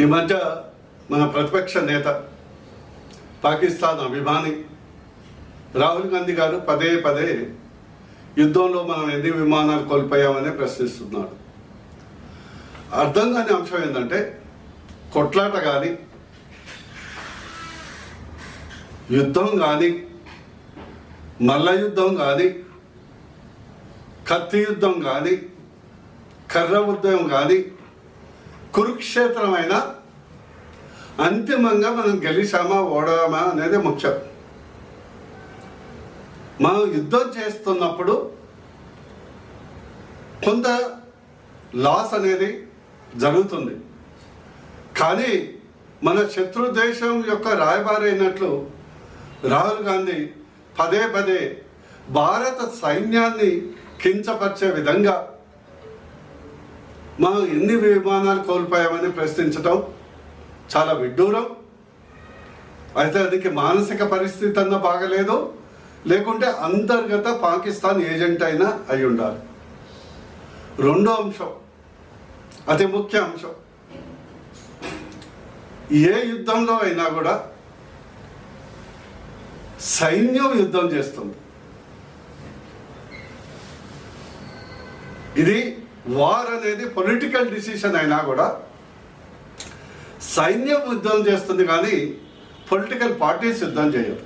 ఈ మధ్య మన ప్రతిపక్ష నేత పాకిస్తాన్ అభిమాని రాహుల్ గాంధీ గారు పదే పదే యుద్ధంలో మనం ఎన్ని విమానాలు కోల్పోయామని ప్రశ్నిస్తున్నాడు. అర్థం కాని అంశం ఏంటంటే కొట్లాట కానీ యుద్ధం కానీ మల్ల యుద్ధం కానీ కత్తి యుద్ధం కానీ కర్ర ఉద్యమం కానీ కురుక్షేత్రమైన అంతిమంగా మనం గెలిచామా ఓడామా అనేది ముఖ్యం. మనం యుద్ధం చేస్తున్నప్పుడు కొంత లాస్ అనేది జరుగుతుంది. కానీ మన శత్రు దేశం యొక్క రాయబారి అయినట్లు రాహుల్ గాంధీ పదే పదే భారత సైన్యాన్ని కించపరిచే విధంగా మనం ఎన్ని విమానాలు కోల్పోయామని ప్రశ్నించటం చాలా విడ్డూరం. అయితే అదికి మానసిక పరిస్థితి అన్న బాగలేదు. లేకుంటే అంతర్గత పాకిస్తాన్ ఏజెంట్ అయినా అయి ఉండాలి. రెండో అంశం అతి ముఖ్య అంశం. ఏ యుద్ధంలో అయినా కూడా సైన్యం యుద్ధం చేస్తుంది. ఇది వార్ అనేది పొలిటికల్ డిసిషన్ అయినా కూడా సైన్యం యుద్ధం చేస్తుంది కానీ పొలిటికల్ పార్టీస్ యుద్ధం చేయరు.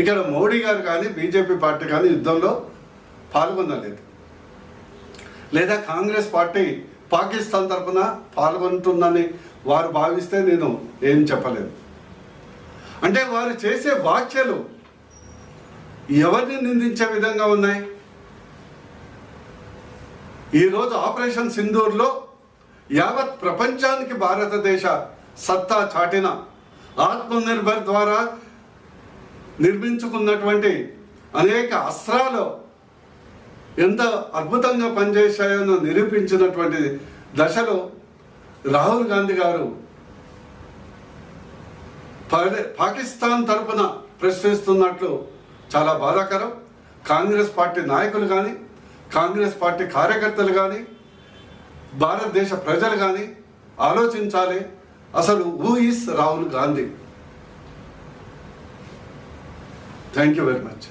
ఇక్కడ మోడీ గారు కానీ బీజేపీ పార్టీ కానీ యుద్ధంలో పాల్గొనలేదు. లేదా కాంగ్రెస్ పార్టీ పాకిస్తాన్ తరఫున పాల్గొంటుందని వారు భావిస్తే నేను ఏం చెప్పలేను. అంటే వారు చేసే వ్యాఖ్యలు ఎవరిని నిందించే విధంగా ఉన్నాయి? ఈరోజు ఆపరేషన్ సింధూర్లో యావత్ ప్రపంచానికి భారతదేశ సత్తా చాటిన ఆత్మనిర్భర్ ద్వారా నిర్మించుకున్నటువంటి అనేక అస్త్రాలు ఎంత అద్భుతంగా పనిచేశాయో నిరూపించినటువంటి దశలో రాహుల్ గాంధీ గారు పదే- పాకిస్తాన్ తరపున ప్రశ్నిస్తున్నట్లు చాలా బాధాకరం. కాంగ్రెస్ పార్టీ నాయకులు కానీ కాంగ్రెస్ పార్టీ కార్యకర్తలు కానీ భారతదేశ ప్రజలు కానీ ఆలోచించాలి. అసలు who is Rahul Gandhi? Thank you very much